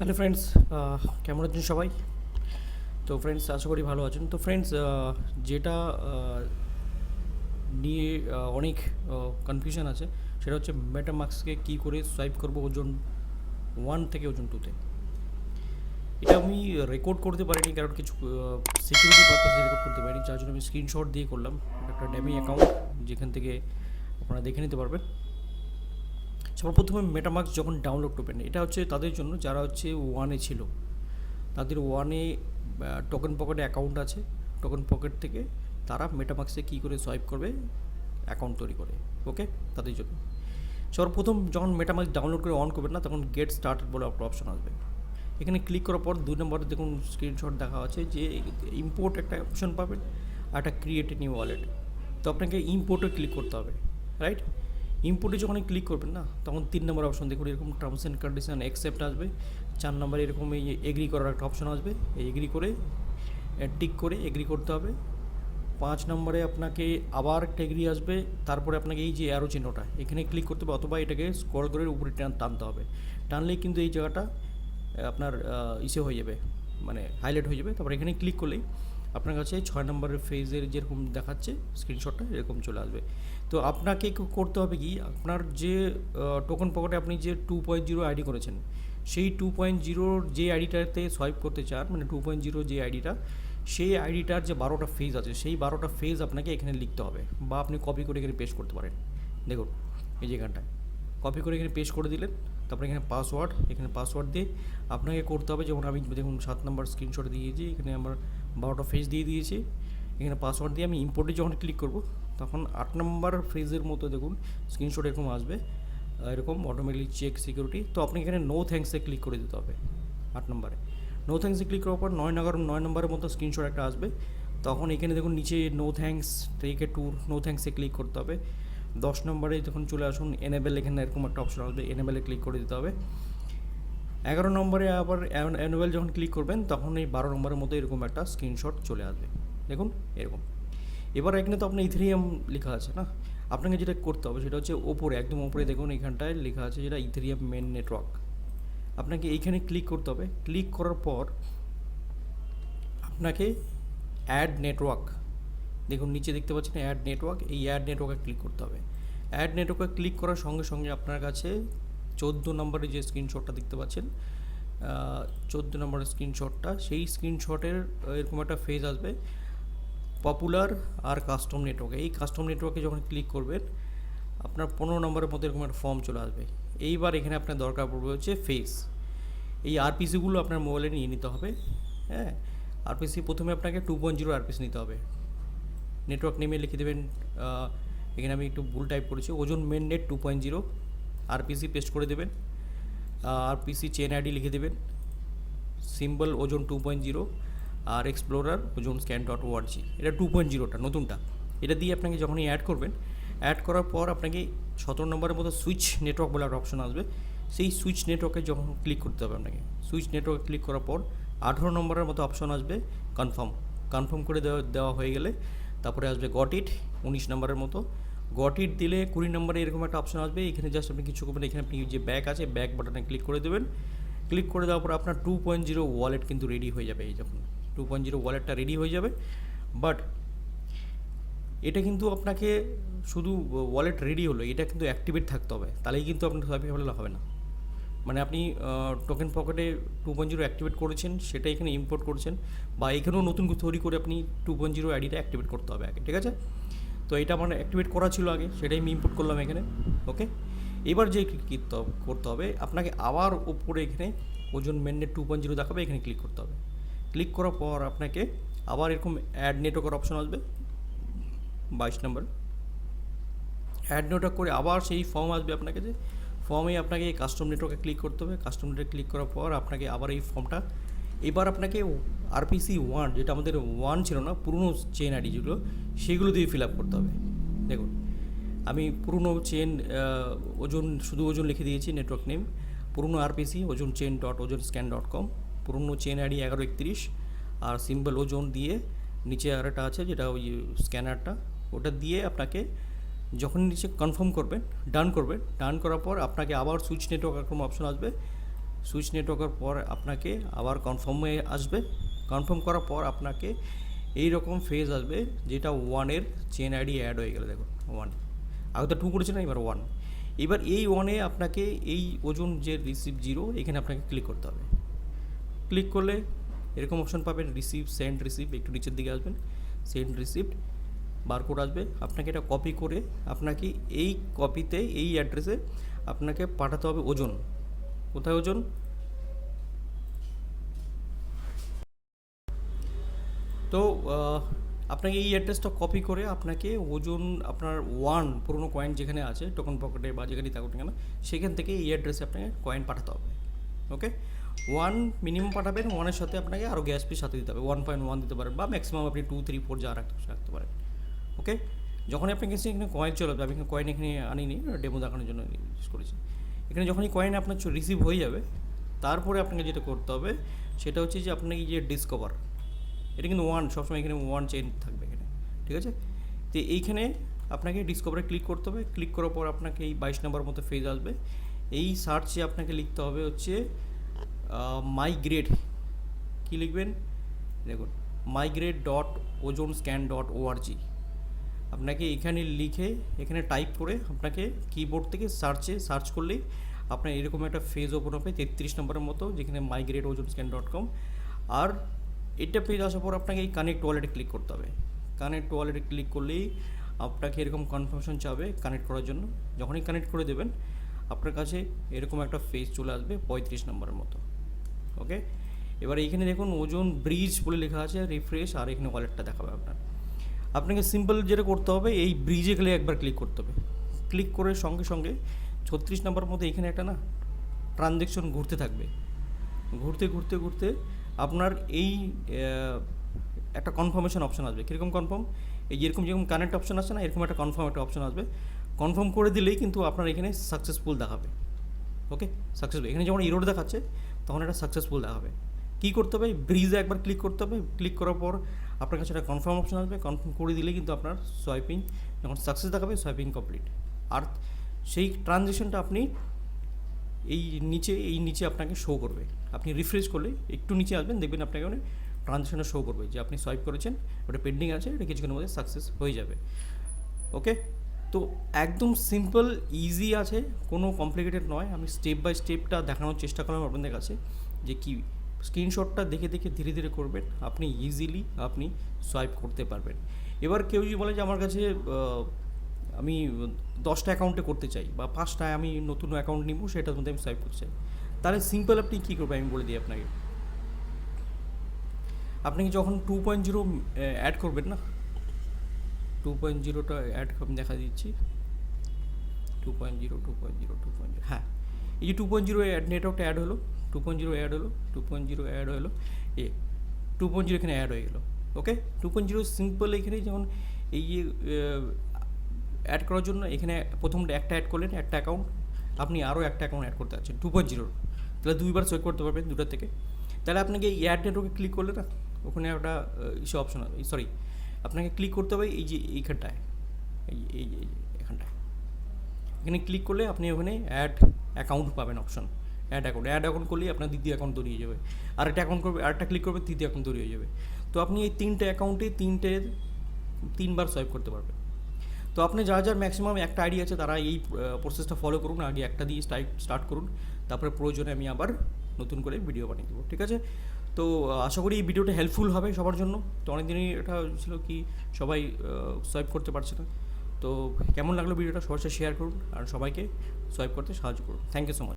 Hello friends কেমন আছেন সবাই? তো ফ্রেন্ডস আশা করি ভালো আছেন। তো ফ্রেন্ডস যেটা নিয়ে অনেক কনফিউশন আছে, সেটা হচ্ছে মেটামার্কসকে কী করে সোয়াইপ করব ওজন ওয়ান থেকে ওজন টুতে এটা আমি রেকর্ড করতে পারিনি, কারণ কিছু সিকিউরিটি পারপাসে রেকর্ড করতে পারিনি, যার জন্য আমি স্ক্রিনশট দিয়ে করলাম একটা ড্যামি অ্যাকাউন্ট যেখান থেকে আপনারা দেখে নিতে পারবেন। সবার প্রথমে মেটামার্কস যখন ডাউনলোড করবেন, এটা হচ্ছে তাদের জন্য যারা হচ্ছে ওয়ানে ছিল, তাদের ওয়ানে টোকেন পকেটে অ্যাকাউন্ট আছে টোকেন পকেট থেকে তারা মেটামার্কসে কী করে সোয়াইপ করবে? অ্যাকাউন্ট তৈরি করে ওকে তাদের জন্য। সর্বপ্রথম যখন মেটামার্কস ডাউনলোড করে অন করবেন না, তখন গেট স্টার্টেড বলে একটা অপশন আসবে। এখানে ক্লিক করার পর দুই নম্বরে দেখুন স্ক্রিনশট দেখা আছে যে ইম্পোর্ট একটা অপশন পাবেন, আর একটা ক্রিয়েট নিউ ওয়ালেট তো আপনাকে ইম্পোর্টে ক্লিক করতে হবে রাইট ইম্পোর্টে যখন ক্লিক করবেন না, তখন তিন নম্বর অপশন দেখুন, এরকম টার্মস অ্যান্ড কন্ডিশন অ্যাকসেপ্ট আসবে। চার নম্বরে এরকম এই এগ্রি করার একটা অপশন আসবে। এই এগ্রি করে টিক করে এগ্রি করতে হবে। পাঁচ নম্বরে আপনাকে আবার একটা এগ্রি আসবে। তারপরে আপনাকে এই যে অ্যারো চিহ্নটা, এখানে ক্লিক করতে হবে অথবা এটাকে স্ক্রল করে উপরে টান, টানতে হবে। টানলেই কিন্তু এই জায়গাটা আপনার ইসে হয়ে যাবে মানে হাইলাইট হয়ে যাবে। তারপর এখানে ক্লিক করলেই আপনার কাছে ছয় নম্বরের ফেজের যেরকম দেখাচ্ছে স্ক্রিনশটটা এরকম চলে আসবে। তো আপনাকে করতে হবে কি, আপনার যে টোকন পকেটে আপনি যে টু পয়েন্ট জিরো আইডি করেছেন, সেই টু পয়েন্ট জিরোর যে আইডিটাতে সোয়াইপ করতে চান মানে টু পয়েন্ট জিরো যে আইডিটা সেই আইডিটার যে বারোটা ফেজ আছে, সেই বারোটা ফেজ আপনাকে এখানে লিখতে হবে বা আপনি কপি করে এখানে পেস্ট করতে পারেন। দেখুন, এই যেখানটায় কপি করে এখানে পেস্ট করে দিলেন, তারপরে এখানে পাসওয়ার্ড এখানে পাসওয়ার্ড দিয়ে আপনাকে করতে হবে, যেমন আমি, দেখুন, সাত নম্বর স্ক্রিনশট দিয়েছি, এখানে আমার বারোটা ফেজ দিয়ে দিয়েছি। এখানে পাসওয়ার্ড দিয়ে আমি ইম্পোর্টে যখন ক্লিক করব, তখন আট নম্বর ফেজের মতো দেখুন স্ক্রিনশট এরকম আসবে। এরকম অটোমেটিক চেক সিকিউরিটি তো আপনি এখানে নো থ্যাঙ্কসে ক্লিক করে দিতে হবে আট নম্বরে নো থ্যাঙ্কসে ক্লিক করার পর নয় নম্বর নয় নম্বরের মতো স্ক্রিনশট একটা আসবে। তখন এখানে দেখুন, নিচে no thanks take a tour no থ্যাঙ্কসে click করতে হবে। দশ নম্বরে যখন চলে আসুন এনেবেল এখানে এরকম একটা অপশন আসবে এনেবেলে ক্লিক করে দিতে হবে। এগারো নম্বরে আবার অ্যানুয়াল যখন ক্লিক করবেন, তখন এই বারো নম্বরের মতো এরকম একটা স্ক্রিনশট চলে আসবে। দেখুন, এরকম। এবার এখানে তো আপনার ইথেরিয়াম লেখা আছে না? আপনাকে যেটা করতে হবে সেটা হচ্ছে ওপরে, একদম ওপরে দেখুন, এখানটায় লেখা আছে যেটা ইথেরিয়াম মেন নেটওয়ার্ক আপনাকে এইখানে ক্লিক করতে হবে। ক্লিক করার পর আপনাকে অ্যাড নেটওয়ার্ক দেখুন, নিচে দেখতে পাচ্ছেন অ্যাড নেটওয়ার্ক এই অ্যাড নেটওয়ার্কে ক্লিক করতে হবে। অ্যাড নেটওয়ার্কে ক্লিক করার সঙ্গে সঙ্গে আপনার কাছে চোদ্দ নম্বরে যে স্ক্রিনশটটা দেখতে পাচ্ছেন চোদ্দ নম্বরের স্ক্রিনশটটা, সেই স্ক্রিনশটের এরকম একটা ফেজ আসবে পপুলার আর কাস্টম নেটওয়ার্কে এই কাস্টম নেটওয়ার্কে যখন ক্লিক করবেন, আপনার পনেরো নম্বরের মধ্যে এরকম একটা ফর্ম চলে আসবে। এইবার এখানে আপনার দরকার পড়বে হচ্ছে ফেস এই আরপিসিগুলো আপনার মোবাইলে নিয়ে নিতে হবে হ্যাঁ? আরপিসি প্রথমে আপনাকে টু পয়েন্ট জিরো আরপিসি নিতে হবে। নেটওয়ার্ক নেমে লিখে দেবেন এখানে আমি একটু ভুল টাইপ করেছি, Ozone main net two point zero RPC paste করে দেবেন আরপিসি চেন আইডি লিখে দেবেন symbol Ozone two point zero আর explorer Ozone scan dot org এটা টু পয়েন্ট জিরোটা নতুনটা। এটা দিয়ে আপনাকে যখনই অ্যাড করবেন অ্যাড করার পর আপনাকে সতেরো নম্বরের মতো সুইচ নেটওয়ার্ক বলে একটা অপশন আসবে। সেই সুইচ নেটওয়ার্কে যখন ক্লিক করতে হবে আপনাকে সুইচ নেটওয়ার্কে ক্লিক করার পর আঠেরো নম্বরের মতো অপশন আসবে কনফার্ম কনফার্ম করে দেওয়া দেওয়া হয়ে গেলে তারপরে আসবে গট ইট উনিশ নম্বরের মতো গট ইট দিলে কুড়ি নম্বরে এরকম একটা অপশন আসবে। এখানে জাস্ট আপনি কিছু করবেন এখানে আপনি যে ব্যাক আছে ব্যাক বাটনে ক্লিক করে দেবেন। ক্লিক করে দেওয়ার পর আপনার টু পয়েন্ট জিরো ওয়ালেট কিন্তু রেডি হয়ে যাবে এই যখন। টু পয়েন্ট জিরো ওয়ালেটটা রেডি হয়ে যাবে। বাট এটা কিন্তু আপনাকে শুধু ওয়ালেট রেডি হলো, এটা কিন্তু অ্যাক্টিভেট থাকতে হবে। তাহলেই কিন্তু আপনার হলে হবে না। মানে আপনি টোকেন পকেটে টু পয়েন্ট জিরো অ্যাক্টিভেট করেছেন, সেটা এখানে ইম্পোর্ট করেছেন, বা এখানেও নতুন তৈরি করে আপনি টু পয়েন্ট জিরো আইডিটা অ্যাক্টিভেট করতে হবে আগে, ঠিক আছে? তো এটা আমার অ্যাক্টিভেট করা ছিল আগে, সেটাই আমি ইম্পোর্ট করলাম এখানে ওকে এবার যে হবে করতে হবে, আপনাকে আবার ওপরে এখানে ওজন মেনে টু পয়েন্ট জিরো দেখাবে, এখানে ক্লিক করতে হবে। ক্লিক করার পর আপনাকে আবার এরকম অ্যাড নেটওয়ার্কের অপশন আসবে, বাইশ নম্বর অ্যাড নেটওয়ার্ক করে আবার সেই ফর্ম আসবে আপনাকে যে ফর্মে আপনাকে কাস্টম নেটওয়ার্কে ক্লিক করতে হবে কাস্টম নেটওয়ার্কে ক্লিক করার পর আপনাকে আবার এই ফর্মটা এবার আপনাকে আরপিসি ওয়ান যেটা আমাদের ওয়ান ছিল না, পুরনো চেন আইডি যেগুলো, সেগুলো দিয়ে ফিল আপ করতে হবে। দেখুন, আমি পুরনো চেন ওজন, শুধু ওজন লিখে দিয়েছি নেটওয়ার্ক নেম পুরনো RPC Ozone chain dot Ozone scan dot com পুরনো চেন আইডি এগারো একত্রিশ, আর সিম্বল ওজন দিয়ে নিচে আর একটা আছে, যেটা ওই স্ক্যানারটা ওটা দিয়ে আপনাকে যখন নিচে কনফার্ম করবেন ডান করবেন ডান করার পর আপনাকে আবার সুইচ নেটওয়ার্ক এরকম অপশন আসবে সুইচ নেটওয়ার্কের পর আপনাকে আবার কনফার্মে আসবে। কনফার্ম করার পর আপনাকে এই রকম ফেজ আসবে যেটা ওয়ানের চেন আইডি অ্যাড হয়ে গেলে, দেখুন ওয়ান আগে তো টু করেছে না, এবার ওয়ান এবার এই ওয়ানে আপনাকে এই ওজন যে রিসিভ জিরো এখানে আপনাকে ক্লিক করতে হবে। ক্লিক করলে এরকম অপশন পাবেন রিসিভ সেন্ড রিসিভ একটু নিচের দিকে আসবেন সেন্ড রিসিপ্ট বারকোড আসবে। আপনাকে এটা কপি করে আপনাকে এই কপিতে এই অ্যাড্রেসে আপনাকে পাঠাতে হবে ওজন। কোথায় ওজন? তো আপনাকে এই অ্যাড্রেসটা কপি করে আপনাকে ওজন আপনার ওয়ান পুরনো কয়েন যেখানে আছে টোকন পকেটে বা যেখানেই থাকুক কেন, সেখান থেকে এই অ্যাড্রেসে আপনাকে কয়েন পাঠাতে হবে ওকে ওয়ান মিনিমাম পাঠাবেন ওয়ানের সাথে আপনাকে আরও গ্যাস ফি সাথে দিতে হবে ওয়ান পয়েন্ট ওয়ান দিতে পারেন বা ম্যাক্সিমাম আপনি টু থ্রি ফোর যা রাখতে রাখতে পারেন ওকে যখন আপনি কাছে এখানে কয়েন চলে যাবে আমি কয়েন এখানে আনিনি ডেমো দেখানোর জন্য ইউজ করেছি। এখানে যখনই কয়েন আপনার রিসিভ হয়ে যাবে, তারপরে আপনাকে যেটা করতে হবে, সেটা হচ্ছে যে আপনাকে যে ডিসকভার এটা কিন্তু ওয়ান সবসময় এখানে ওয়ান চেন থাকবে এখানে, ঠিক আছে? তো এইখানে আপনাকে ডিসকভারে ক্লিক করতে হবে ক্লিক করার পর আপনাকে এই বাইশ নম্বর মতো ফেজ আসবে। এই সার্চে আপনাকে লিখতে হবে হচ্ছে মাই গ্রেড কী লিখবেন? দেখুন migrate dot ozone scan dot O R G আপনাকে এখানে লিখে, এখানে টাইপ করে আপনাকে কিবোর্ড থেকে সার্চে সার্চ করলেই আপনার এরকম একটা ফেজ ওপেন হবে, তেত্রিশ নম্বরের মতো, যেখানে মাইগ্রেট ওজন স্ক্যান ডট কম আর এটা পেজ আসার পর আপনাকে এই কানেক্ট ওয়ালেটে ক্লিক করতে হবে। কানেক্ট ওয়ালেটে ক্লিক করলেই আপনাকে এরকম কনফার্মেশন চাবে কানেক্ট করার জন্য। যখনই কানেক্ট করে দেবেন, আপনার কাছে এরকম একটা ফেজ চলে আসবে পঁয়ত্রিশ নম্বরের মতো। ওকে এবার এইখানে দেখুন ওজন ব্রিজ বলে লেখা আছে রিফ্রেশ আর এখানে ওয়ালেটটা দেখাবে আপনার। আপনাকে সিম্পল যেটা করতে হবে, এই ব্রিজে গেলে একবার ক্লিক করতে হবে। ক্লিক করে সঙ্গে সঙ্গে ছত্রিশ নম্বর মধ্যে এখানে একটা না ট্রানজ্যাকশন ঘুরতে থাকবে। ঘুরতে ঘুরতে ঘুরতে আপনার এই একটা কনফার্মেশন অপশন আসবে। কীরকম কনফার্ম এই যেরকম যেরকম কানেক্ট অপশন আছে না, এরকম একটা কনফার্ম একটা অপশন আসবে। কনফার্ম করে দিলেই কিন্তু আপনার এখানে সাকসেসফুল দেখাবে। ওকে সাকসেসফুল এখানে যখন ইরোড দেখাচ্ছে, তখন এটা সাকসেসফুল দেখাবে। কী করতে হবে? ব্রিজে একবার ক্লিক করতে হবে। ক্লিক করার পর আপনার কাছে একটা কনফার্ম অপশন আসবে কনফার্ম করে দিলেই কিন্তু আপনার সোয়াইপিং যখন সাকসেস দেখাবে সোয়াইপিং কমপ্লিট আর সেই ট্রানজেকশনটা আপনি এই নিচে এই নিচে আপনাকে শো করবে। আপনি রিফ্রেশ করলে একটু নিচে আসবেন, দেখবেন আপনাকে ওখানে ট্রানজেকশনটা শো করবে যে আপনি সোয়াইপ করেছেন, ওটা পেন্ডিং আছে, এটা কিছুক্ষণের মধ্যে সাকসেস হয়ে যাবে। ওকে তো একদম সিম্পল ইজি আছে, কোনো কমপ্লিকেটেড নয়। আমি স্টেপ বাই স্টেপটা দেখানোর চেষ্টা করলাম আপনাদের কাছে যে কি স্ক্রিনশটটা দেখে দেখে ধীরে ধীরে করবেন। আপনি ইজিলি আপনি সোয়াইপ করতে পারবেন। এবার কেউ যদি বলে যে আমার কাছে আমি দশটা অ্যাকাউন্টে করতে চাই বা পাঁচটায় আমি নতুন অ্যাকাউন্ট নিব, সেটার মধ্যে আমি সোয়াইপ করতে চাই। তাহলে সিম্পল আপনি কী করবেন? আমি বলে দিই আপনাকে। আপনি যখন টু পয়েন্ট জিরো অ্যাড করবেন না? টু পয়েন্ট জিরোটা অ্যাড আমি দেখা দিচ্ছি। Two point zero two point zero two point zero হ্যাঁ। এই যে টু পয়েন্ট জিরো অ্যাড নেটওয়ার্কটা অ্যাড হলো টু পয়েন্ট জিরো অ্যাড হলো টু পয়েন্ট জিরো অ্যাড হলো, এ টু পয়েন্ট জিরো এখানে অ্যাড হয়ে গেলো okay two point zero simple এখানে যেমন এই যে অ্যাড করার জন্য এখানে প্রথমটা একটা অ্যাড করলেন, একটা অ্যাকাউন্ট আপনি আরও একটা অ্যাকাউন্ট অ্যাড করতে পারছেন টু পয়েন্ট জিরো তাহলে দুইবার সোয়েক করতে পারবেন দুটার থেকে। তাহলে আপনাকে এই অ্যাড নেটওয়ার্কে ক্লিক করলে না, ওখানে একটা ইসে অপশন সরি আপনাকে ক্লিক করতে হবে এই যে এইখানটায়, এই এই এই এখানটায়। এখানে ক্লিক করলে আপনি ওখানে অ্যাড অ্যাকাউন্ট পাবেন option add account add account করলেই আপনার দ্বিতীয় অ্যাকাউন্ট তৈরি হয়ে যাবে। আরেকটা অ্যাকাউন্ট করবে, আরেকটা ক্লিক করবে, তৃতীয় অ্যাকাউন্ট তৈরি হয়ে যাবে। তো আপনি এই তিনটে অ্যাকাউন্টে তিনটে, তিনবার সোয়াইপ করতে পারবেন। তো আপনি যার যার ম্যাক্সিমাম একটা আইডি আছে, তারা এই প্রসেসটা ফলো করুন, আগে একটা দিয়ে স্টার্ট করুন। তারপরে প্রয়োজনে আমি আবার নতুন করে ভিডিও বানিয়ে দেবো, ঠিক আছে? তো আশা করি এই ভিডিওটা হেল্পফুল হবে সবার জন্য। তো অনেকদিনই এটা ছিল কি, সবাই সোয়াইপ করতে পারছে না। তো কেমন লাগল ভিডিওটা সবার সাথে শেয়ার করুন, আর সবাইকে সোয়াইপ করতে সাহায্য করুন। Thank you so much